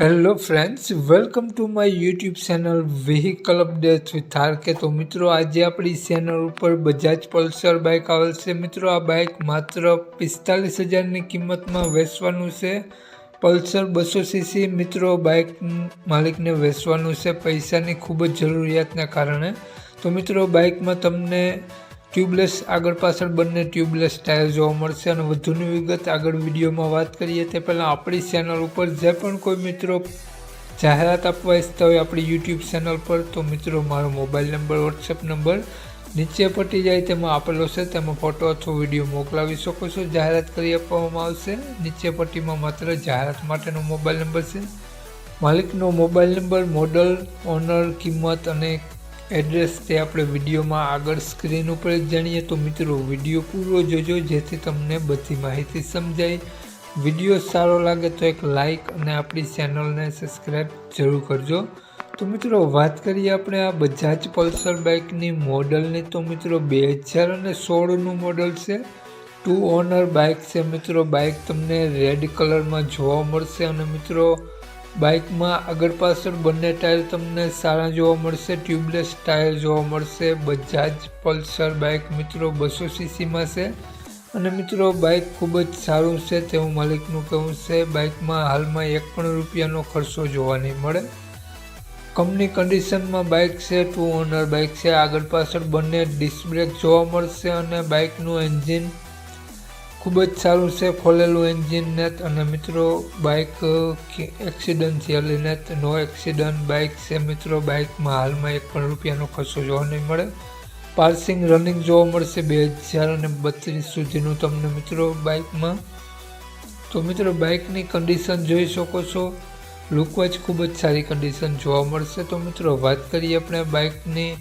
Hello friends welcome to my YouTube channel vehicle update with કે તો મિત્રો, આજે આપણી ચેનલ ઉપર બજાજ પલ્સર બાઇક આવેલ છે. મિત્રો, આ બાઇક માત્ર પિસ્તાલીસ હજારની કિંમતમાં વેચવાનું છે. પલ્સર બસો સીસી મિત્રો બાઇક માલિકને વેચવાનું છે પૈસાની ખૂબ જ જરૂરિયાતના કારણે. તો મિત્રો બાઇકમાં તમને ટ્યુબલેસ આગળ પાછળ બંને ટ્યુબલેસ ટાયર જોવા મળશે અને વધુની વિગત આગળ વિડીયોમાં વાત કરીએ તે પહેલાં આપણી ચેનલ ઉપર જે પણ કોઈ મિત્રો જાહેરાત આપવા ઈચ્છતા હોય આપણી યુટ્યુબ ચેનલ પર, તો મિત્રો મારો મોબાઈલ નંબર વોટ્સએપ નંબર નીચે પટી જાય તેમાં આપેલો છે. તેમાં ફોટો અથવા વીડિયો મોકલાવી શકો છો. જાહેરાત કરી આપવામાં આવશે. નીચે પટ્ટીમાં માત્ર જાહેરાત માટેનો મોબાઈલ નંબર છે. માલિકનો મોબાઈલ નંબર મોડલ ઓનર કિંમત અને એડ્રેસ તે આપણે વિડીયોમાં આગળ સ્ક્રીન ઉપર જાણીએ. તો મિત્રો, વીડિયો પૂરો જોજો, જેથી તમને બધી માહિતી સમજાય. વીડિયો સારો લાગે તો એક લાઈક અને આપણી ચેનલને સબસ્ક્રાઈબ જરૂર કરજો. તો મિત્રો, વાત કરીએ આપણે આ બજાજ પલ્સર બાઇકની મોડલની. તો મિત્રો, બે હજાર અને સોળનું મોડલ છે. ટુ ઓનર બાઇક છે, મિત્રો. બાઇક તમને રેડ કલરમાં જોવા મળશે. અને મિત્રો બાઇકમાં આગળ પાછળ બંને ટાયર તમને સારા જોવા મળશે, ટ્યુબલેસ ટાયર જોવા મળશે, બજાજ પલ્સર બાઇક મિત્રો બસો સીસીમાં છે. અને મિત્રો, બાઇક ખૂબ જ સારું છે તેવું માલિકનું કહેવું છે. બાઇકમાં હાલમાં એક પણ રૂપિયાનો ખર્ચો જોવા નહીં મળે. કંપની કન્ડિશનમાં બાઇક છે, ટુ ઓનર બાઇક છે. આગળ પાછળ બંને ડિસ્ક બ્રેક જોવા મળશે અને બાઇકનું એન્જિન ખૂબ જ સારું છે ખોલેલું એન્જિન નેત અને મિત્રો બાઇક એક્સિડન્ટથી નેત નો એક્સિડન્ટ બાઇક છે મિત્રો. બાઇકમાં હાલમાં એક પણ રૂપિયાનો ખર્ચો જોવા નહીં મળે. પાર્સિંગ રનિંગ જોવા મળશે બે હજાર અને બત્રીસ સુધીનું તમને મિત્રો બાઇકમાં તો મિત્રો બાઇકની કન્ડિશન જોઈ શકો છો. લુકવાઇઝ ખૂબ જ સારી કન્ડિશન જોવા મળશે. તો મિત્રો વાત કરીએ આપણે બાઇકની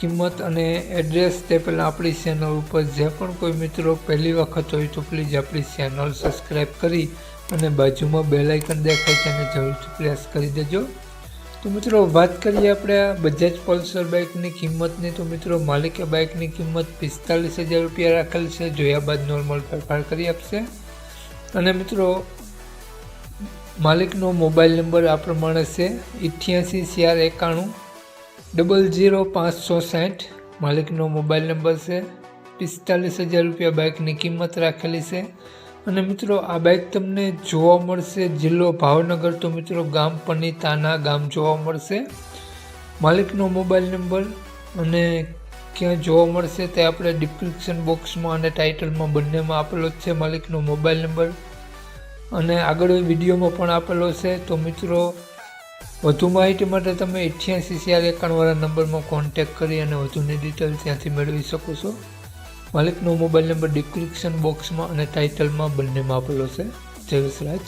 કિંમત અને એડ્રેસ તે પહેલાં આપણી ચેનલ ઉપર જે પણ કોઈ મિત્રો પહેલી વખત હોય તો પ્લીઝ આપણી ચેનલ સબસ્ક્રાઈબ કરી અને બાજુમાં બેલાઇકન દેખાય છે એને જરૂરથી પ્રેસ કરી દેજો. તો મિત્રો, વાત કરીએ આપણે આ બજાજ પલ્સર બાઇકની કિંમતની. તો મિત્રો, માલિકે બાઇકની કિંમત પિસ્તાલીસ હજાર રૂપિયા રાખેલ છે. જોયા બાદ નોર્મલ ફેરફાર કરી આપશે. અને મિત્રો, માલિકનો મોબાઈલ નંબર આ પ્રમાણે છે. ઇઠ્યાસી ચાર એકાણું. ડબલ ઝીરો પાંચસો સાઠ માલિકનો મોબાઈલ નંબર છે, પિસ્તાલીસ હજાર રૂપિયા બાઇકની કિંમત રાખેલી છે. અને મિત્રો, આ બાઇક તમને જોવા મળશે જિલ્લો ભાવનગર. તો મિત્રો, ગામ પનીતાના ગામ જોવા મળશે. માલિકનો મોબાઈલ નંબર અને ક્યાં જોવા મળશે તે આપણે ડિસ્ક્રિપ્શન બોક્સમાં અને ટાઇટલમાં બંનેમાં આપેલો જ છે માલિકનો મોબાઈલ નંબર. અને આગળ વિડીયોમાં પણ આપેલો છે. તો મિત્રો વધુ માહિતી માટે તમે અઠ્યાસી ચાર એકાણવાળા નંબરમાં કોન્ટેક કરી અને વધુની ડિટેલ ત્યાંથી મેળવી શકો છો. માલિકનો મોબાઈલ નંબર ડિસ્ક્રિપ્શન બોક્સમાં અને ટાઇટલમાં બંનેમાં આપેલો છે. જય વિસરાજ.